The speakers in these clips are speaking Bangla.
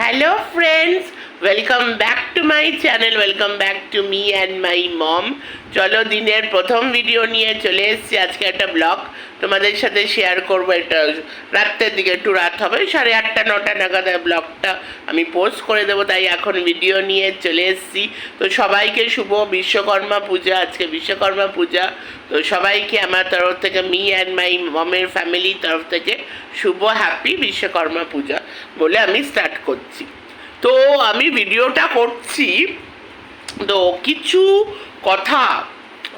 Hello friends welcome back to my channel welcome back to me and my mom চলো, দিনের প্রথম ভিডিও নিয়ে চলে এসেছি। আজকে একটা ব্লগ তোমাদের সাথে শেয়ার করব এটা রাত্রের দিকে একটু রাত হবে। সাড়ে আটটা, নটা নাগাদ ব্লগটা আমি পোস্ট করে দেবো, তাই এখন ভিডিও নিয়ে চলে এসেছি। তো সবাইকে শুভ বিশ্বকর্মা পূজা, আজকে বিশ্বকর্মা পূজা। তো সবাইকে আমার তরফ থেকে মি অ্যান্ড মাই মমের ফ্যামিলির তরফ থেকে শুভ হ্যাপি বিশ্বকর্মা পূজা বলে আমি স্টার্ট করছি। তো আমি ভিডিওটা করছি। তো কিছু কথা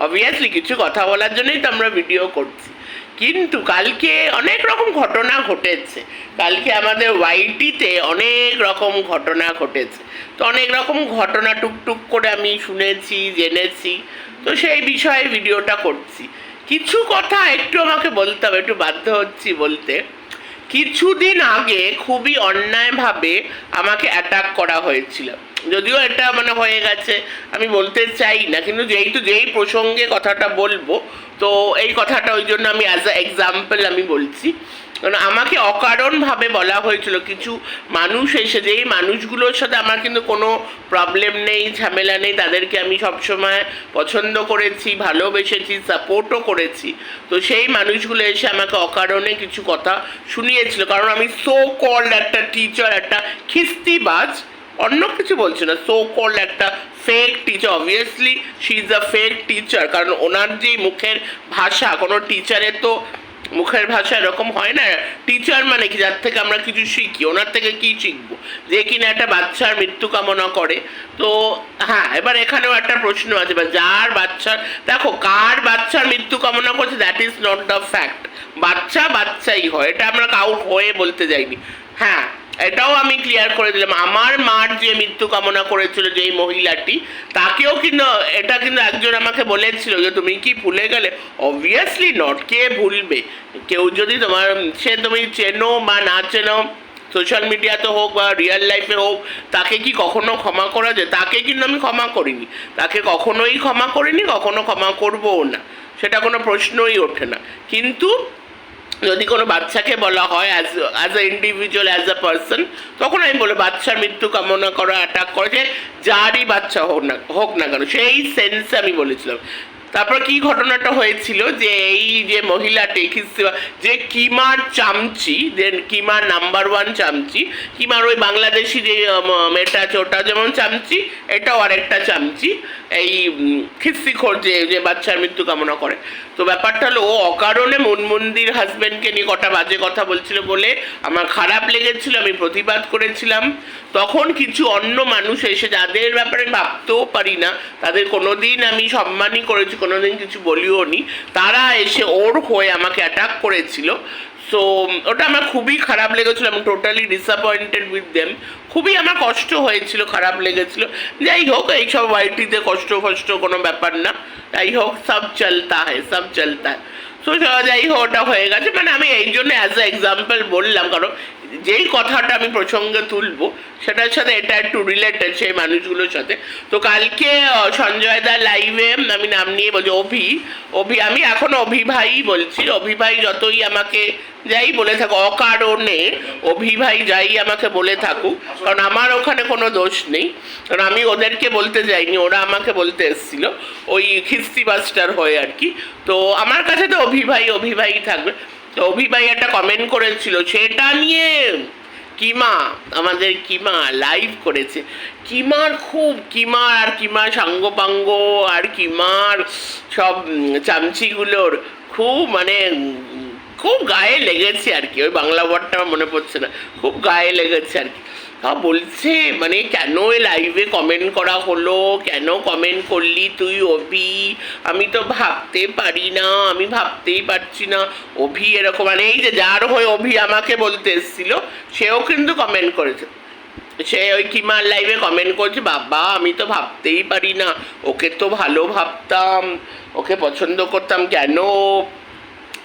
অবভিয়াসলি কিছু কথা বলার জন্যই তো আমরা ভিডিও করছি। কিন্তু কালকে অনেক রকম ঘটনা ঘটেছে। কালকে আমাদের ওয়াইটিতে অনেক রকম ঘটনা ঘটেছে। তো অনেক রকম ঘটনা টুকটুক করে আমি শুনেছি, জেনেছি। তো সেই বিষয়ে ভিডিওটা করছি। কিছু কথা একটু আমাকে বলতে হবে, একটু বাধ্য হচ্ছি বলতে। কিছুদিন আগে খুবই অন্যায়ভাবে আমাকে অ্যাটাক করা হয়েছিল। যদিও এটা মানে হয়ে গেছে, আমি বলতে চাই না, কিন্তু যেহেতু যেই প্রসঙ্গে কথাটা বলব, তো এই কথাটা ওই জন্য আমি অ্যাজ আ এক্সাম্পল আমি বলছি। কারণ আমাকে অকারণভাবে বলা হয়েছিল। কিছু মানুষ এসে যেই মানুষগুলোর সাথে আমার কিন্তু কোনো প্রবলেম নেই, ঝামেলা নেই। তাদেরকে আমি সবসময় পছন্দ করেছি, ভালোবেসেছি সাপোর্টও করেছি। তো সেই মানুষগুলো এসে আমাকে অকারণে কিছু কথা শুনিয়েছিল। কারণ আমি সো কল্ড একটা টিচার একটা খিস্তিবাজ, অন্য কিছু বলছি না। সো কল্ড একটা fake teacher obviously she is a fake teacher কারণ ওনার যে মুখের ভাষা, কোনো টিচারের তো মুখের ভাষা এরকম হয় না টিচার মানে কি, যার থেকে আমরা কিছু শিখি, ওনার থেকে কি শিখব? যে কিনা একটা বাচ্চার মৃত্যু কামনা করে। তো হ্যাঁ এবার এখানেও একটা প্রশ্ন আছে, বা যার বাচ্চার দেখো, কার বাচ্চার মৃত্যু কামনা করছে that is not the fact বাচ্চা বাচ্চাই হয়, এটা আমরা কাউট হয়ে বলতে যাইনি। হ্যাঁ এটাও আমি ক্লিয়ার করে দিলাম। আমার মার যে মৃত্যু কামনা করেছিল যেই মহিলাটি, তাকেও কিন্তু এটা কিন্তু একজন আমাকে বলেছিল যে, তুমি কি ভুলে গেলে? অবভিয়াসলি নট কে ভুলবে? কেউ যদি তোমার, সে তুমি চেনো বা না চেনো সোশ্যাল মিডিয়াতে হোক বা রিয়েল লাইফে হোক, তাকে কি কখনো ক্ষমা করা যায়? তাকে কিন্তু আমি ক্ষমা করিনি। তাকে কখনোই ক্ষমা করিনি, কখনো ক্ষমা করবও না। সেটা কোনো প্রশ্নই ওঠে না। কিন্তু যদি কোনো বাচ্চাকে বলা হয় as as a individual as a person তখন আমি বলি বাচ্চার মৃত্যু কামনা করা অ্যাটাক করে, যে যারই বাচ্চা হোক না হোক না কেন, সেই সেন্সে আমি বলেছিলাম। তারপর কি ঘটনাটা হয়েছিল? যে এই যে মহিলাটি যে কিমার চামচি, যে কিমার নাম্বার ওয়ান চামচি, কিমার ওই বাংলাদেশি যে মেয়েটা আছে ওটা যেমন চামচি, এটাও আরেকটা চামচি। এই খিস্তিখোর যে যে বাচ্চার মৃত্যু কামনা করে। তো ব্যাপারটা হলো, ও অকারণে মনমন্দির হাজব্যান্ডকে নিয়ে কটা বাজে কথা বলছিল বলে আমার খারাপ লেগেছিল, আমি প্রতিবাদ করেছিলাম। তখন কিছু অন্য মানুষ এসে, যাদের ব্যাপারে ভাবতেও পারি না, তাদের কোনোদিন আমি সম্মানই করেছি কোনোদিন কিছু বলিও নি। তারা এসে ওর হয়ে আমাকে অ্যাটাক করেছিল। সো ওটা আমার খুবই খারাপ লেগেছিলো আমি টোটালি ডিসঅ্যাপয়েন্টেড উইথ দেম খুবই আমার কষ্ট হয়েছিল, খারাপ লেগেছিল। যাই হোক, এইসব ওয়াইটিতে কষ্ট ফষ্ট কোনো ব্যাপার না। যাই হোক, সব চলতা হয়, সব চলতা। হয় সো যাই হোক, ওটা হয়ে গেছে। মানে আমি এই জন্য অ্যাজ আ এক্সাম্পল বললাম, কারণ যেই কথাটা আমি প্রসঙ্গে তুলবো, সেটার সাথে এটা একটু রিলেটেড সেই মানুষগুলোর সাথে। তো কালকে সঞ্জয় দা লাইভে আমি নাম নিয়ে বলছি অভি। অভি, আমি এখন অভি ভাই বলছি। অভি ভাই যতই আমাকে যাই বলে থাকুক, অকারণে অভি ভাই যাই আমাকে বলে থাকুক, কারণ আমার ওখানে কোনো দোষ নেই। কারণ আমি ওদেরকে বলতে যাইনি, ওরা আমাকে বলতে এসেছিল। ওই খিস্তি বাসটার হয়ে আর কি। তো আমার কাছে তো অভি ভাই অভি ভাই থাকবে। অভি ভাই একটা কমেন্ট করেছিল, সেটা নিয়ে কিমা, আমাদের কিমা লাইভ করেছে। কিমার খুব, কিমার আর কিমার সাঙ্গপাঙ্গ আর কিমার সব চামচিগুলোর খুব মানে খুব গায়ে লেগেছে আর কি, ওই বাংলা ওয়ার্ডটা মনে পড়ছে না, খুব গায়ে লেগেছে আর কি। তা বলছে মানে কেন এই লাইভে কমেন্ট করা হলো? কেন কমেন্ট করলি তুই, অভি? আমি তো ভাবতে পারি না, আমি ভাবতেই পারছি না। অভি এরকম মানে এই যে যার হয়ে অভি আমাকে বলতে এসেছিল, সেও কিন্তু কমেন্ট করেছে। সে ওই কিমার লাইভে কমেন্ট করছে, বাবা, আমি তো ভাবতেই পারি না। ওকে তো ভালো ভাবতাম, ওকে পছন্দ করতাম কেন?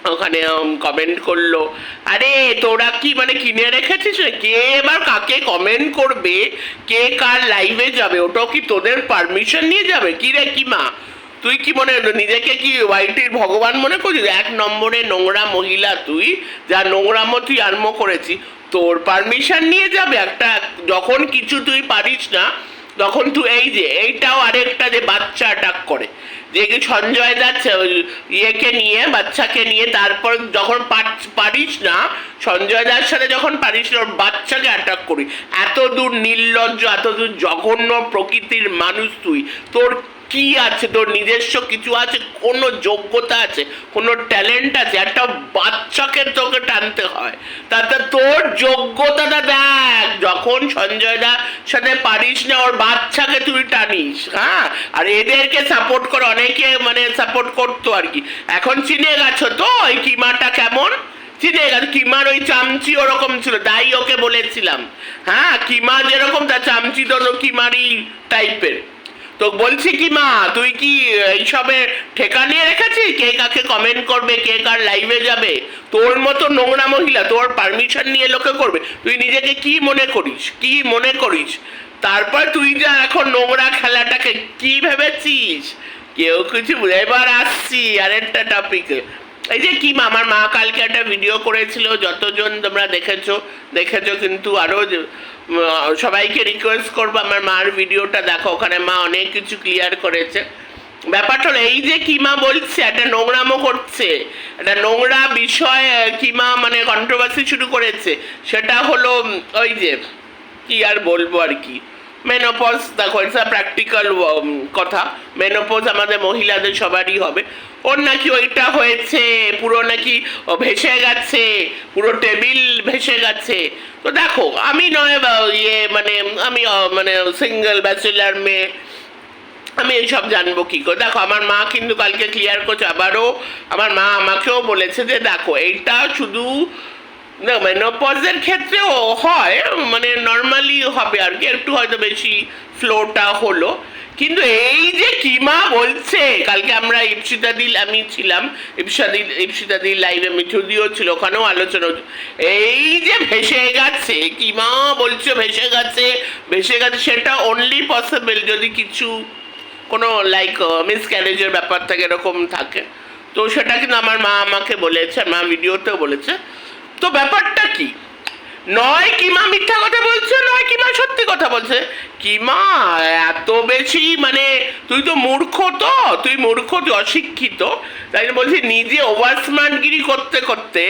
ওখানে কমেন্ট করল। আরে, তোরা কি মানে কিনে রেখেছিস? কে এবার কাকে কমেন্ট করবে? কে কার লাইভে যাবে? ওটাও কি তোদের পারমিশন নিয়ে যাবে? কি রে, কি মা? তুই কি মনে নিজেকে কি ওয়াইটির ভগবান মনে করছিস এক নম্বরে নোংরা মহিলা তুই, যা নোংরামো তুই আরম্ভ করেছি। তোর পারমিশন নিয়ে যাবে একটা, যখন কিছু তুই পারিস না, তখন তুই এই যে, এইটাও আরেকটা যে বাচ্চা অ্যাটাক করে। কি সঞ্জয় দা ইয়েকে নিয়ে, বাচ্চাকে নিয়ে, তারপর যখন পার- পারিস না, সঞ্জয় দার সাথে যখন পারিস না বাচ্চাকে অ্যাটাক করি এত দূর নির্লজ্জ এত দূর জঘন্য প্রকৃতির মানুষ তুই। তোর কি আছে? তোর নিজস্ব কিছু আছে? কোনো যোগ্যতা আছে? কোনো ট্যালেন্ট আছে? একটা বাচ্চাকে তোকে টানতে হয়। তাতে তোর যোগ্যতাটা দেখ। যখন সঞ্জয় দা সাথে পারিস না, ওর বাচ্চাকে তুই টানিস হ্যাঁ? আর এদেরকে সাপোর্ট করে, অনেকে মানে সাপোর্ট করতো আর কি। এখন চিনে গেছো তো? ওই কিমাটা কেমন? চিনে গেছে? কিমার ওই চামচি ওরকম ছিল, তাই ওকে বলেছিলাম। হ্যাঁ কিমা যেরকম তার চামচি তো কিমারই টাইপের তো বলছি কি মা, তুই কি এইসবে ঠেকা নিয়ে রেখেছিস? কে কাকে কমেন্ট করবে, কে কার লাইভে যাবে? তোর মতো নোংরা মহিলা, তোর পারমিশন নিয়ে লোকে করবে। তুই নিজেকে কি মনে করিস? কি মনে করিস? তারপর তুই যা এখন নোংরা খেলাটাকে কি ভেবেছিস? কেউ কিছু বুঝাইবার আসছি, আরেকটা টপিকে এই যে কি মা, আমার মা কালকে একটা ভিডিও করেছিল যতজন তোমরা দেখেছ দেখেছ কিন্তু আরও সবাইকে রিকোয়েস্ট করব আমার মার ভিডিওটা দেখো ওখানে মা অনেক কিছু ক্লিয়ার করেছে। ব্যাপারটা এই যে কিমা বলছে একটা নোংরামো করছে একটা নোংরা বিষয় কিমা মানে কন্ট্রোভার্সি শুরু করেছে সেটা হলো ওই যে কি আর বলব আর কি? মেনোপজ দেখো ইটস প্র্যাকটিক্যাল কথা। মেনোপজ আমাদের মহিলাদের সবারই হবে। ওর নাকি ওইটা হয়েছে, পুরো নাকি ভেসে গেছে, পুরো টেবিল ভেসে গেছে। তো দেখো, আমি নয় ইয়ে মানে আমি মানে সিঙ্গেল ব্যাচেলার মেয়ে, আমি এইসব জানব কি করে। দেখো, আমার মা কিন্তু কালকে ক্লিয়ার করছে, আবারও আমার মা আমাকেও বলেছে যে, দেখো, এইটা শুধু না মেনোপজের ক্ষেত্রেও হয় মানে নর্মালি হবে আর কি, একটু হয়তো বেশি ফ্লোটা হলো। কিন্তু এই যে কিমা বলছে, কালকে আমরা ইপসিতা দিল আমি ছিলাম ইপসাদি ইপসিতা দিল লাইভে মিঠুদিও ছিল, ওখানেও আলোচনা। এই যে ভেসে গেছে, কিমা বলছে ভেসে গেছে ভেসে গেছে, সেটা অনলি পসিবল যদি কিছু, কোনো লাইক মিসক্যারেজের ব্যাপার থাকে, এরকম থাকে। তো সেটা কিন্তু আমার মা আমাকে বলেছে, মা ভিডিওতেও বলেছে। তো ব্যাপারটা কি? নয় কিমা মিথ্যা কথা বলছে, নয় কিমা সত্যি কথা বলছে? কিমা এত বেশি মানে তুই তো মূর্খ তো, তুই মূর্খ, তুই অশিক্ষিত। তাই বলছি, নিজে ওভার স্মার্টগিরি করতে করতে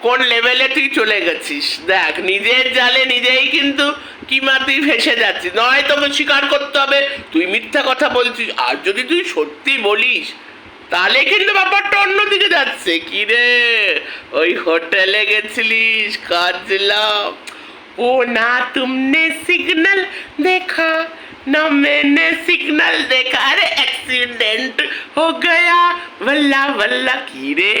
কোন লেভেলে তুই চলে গেছিস? দেখ, নিজের জালে নিজেই কিন্তু কিমা তুই ফেসে যাচ্ছিস। নয় তোকে স্বীকার করতে হবে, তুই মিথ্যা কথা বলছিস। আর যদি তুই সত্যি বলিস তাহলে কিন্তু ব্যাপারটা অন্যদিকে যাচ্ছে। কি রে? ওই হোটেলে গেছিলিস কাজলাম ও না, তুমনে সিগনাল দেখা, না मैंने সিগন্যাল দেখা। আরে অ্যাক্সিডেন্ট হো গয়া। বল্লা বল্লা, কি রে?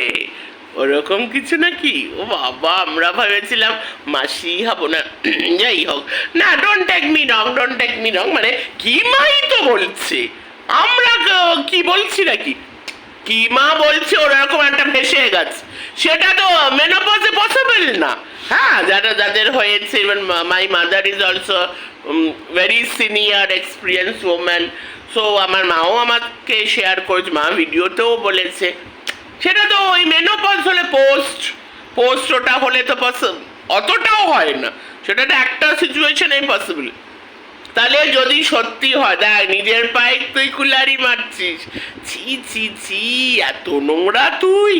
ওরকম কিছু নাকি? ও বাবা, আমরা ভেবেছিলাম মাসি হব না। যাই হোক। না don't take me wrong don't take me wrong মানে কি মাই তো বলছে? আমরা কি বলছি নাকি? কি মা বলছে ওরকম একটা ভেসে গেছে। সেটা তো মেনোপজে পসিবল না। হ্যাঁ যারা, যাদের হয়েছে even my mother is also very senior experience woman so আমার মাও আমাকে শেয়ার করেছে, মা ভিডিওতেও বলেছে। সেটা তো ওই মেনোপজ হলে পোস্ট পোস্ট ওটা হলে তো পসিবল অতটাও হয় না। সেটা তো একটা সিচুয়েশনেই পসিবল তাহলে যদি সত্যি হয়, দেখ, নিজের পায়ে তুই কুলারি মারছিস। ছি ছি ছি, এত নোংরা তুই,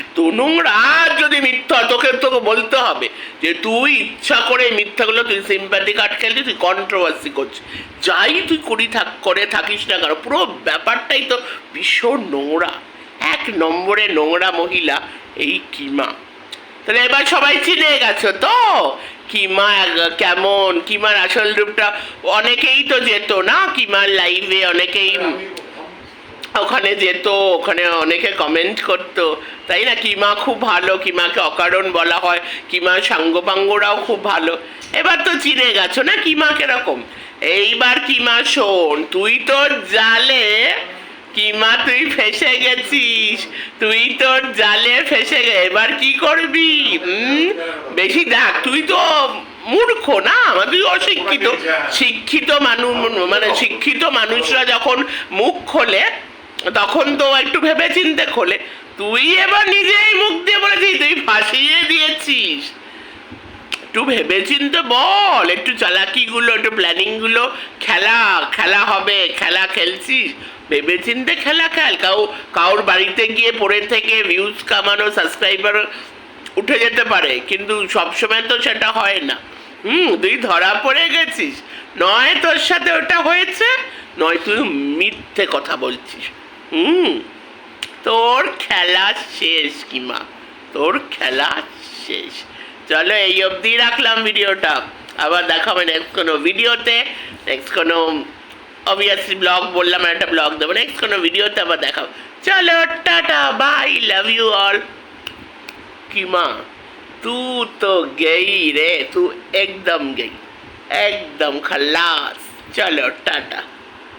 এত নোংরা। যদি মিথ্যা তোকে তোকে বলতে হবে যে তুই ইচ্ছা করে মিথ্যাগুলো তুই সিম্প্যাথি কার্ড খেললি তুই কন্ট্রোভার্সি করছিস। যাই তুই করি থাক, করে থাকিস না কেন, পুরো ব্যাপারটাই তো ভীষণ নোংরা। এক নম্বরে নোংরা মহিলা, এই কিমা। তাহলে এবার সবাই চিনে গেছো তো? কিমা কেমন? কিমার আসল রূপটা? অনেকেই তো যেত, না? কিমার লাইভে অনেকেই ওখানে যেত, ওখানে অনেকে কমেন্ট করতো। তাই না? কিমা খুব ভালো কিমাকে অকারণ বলা হয় কিমা সাঙ্গপাঙ্গরাও খুব ভালো। এবার তো চিনে গেছো, না? কিমা কীরকম? এইবার কিমা শোন, তুই তোর জালে কিমা তুই ফেসে গেছিস? তুই তোর জালে ফেসে গে এবার কি করবি? বেশি দেখ তুই তো মূর্খ না? তুই অশিক্ষিত। শিক্ষিত মানুষ মানে শিক্ষিত মানুষরা যখন মুখ খোলে তখন তো একটু ভেবে চিনতে খোলে। তুই এবার নিজেই মুখ দিয়ে বলেছিস তুই ফাঁসিয়ে দিয়েছিস। একটু ভেবেচিন্তে বল একটু চালাকিগুলো একটু প্ল্যানিংগুলো খেলা খেলা হবে খেলা খেলছিস? ভেবেচিন্তে খেলা খেল। কাউ, কাউর বাড়িতে গিয়ে পড়ে থেকে ভিউজ কামানো সাবস্ক্রাইবার উঠে যেতে পারে। কিন্তু সবসময় তো সেটা হয় না। হুম, তুই ধরা পড়ে গেছিস। নয় তোর সাথে ওটা হয়েছে, নয় তুই মিথ্যে কথা বলছিস। হুম, তোর খেলা শেষ কিমা তোর খেলা শেষ। চলো এই অবধি রাখলাম ভিডিওটা। আবার দেখাবো নেক্সট কোনো ভিডিওতে নেক্সট কোনো অবভিয়াসলি ব্লগ বললাম, একটা ব্লগ দেবো। নেক্সট কোনো ভিডিওতে আবার দেখাবো। চলো, tata bye love you all কিমা তু তো গেই রে, তু একদম গেই, একদম খালাস। চলো, টাটা।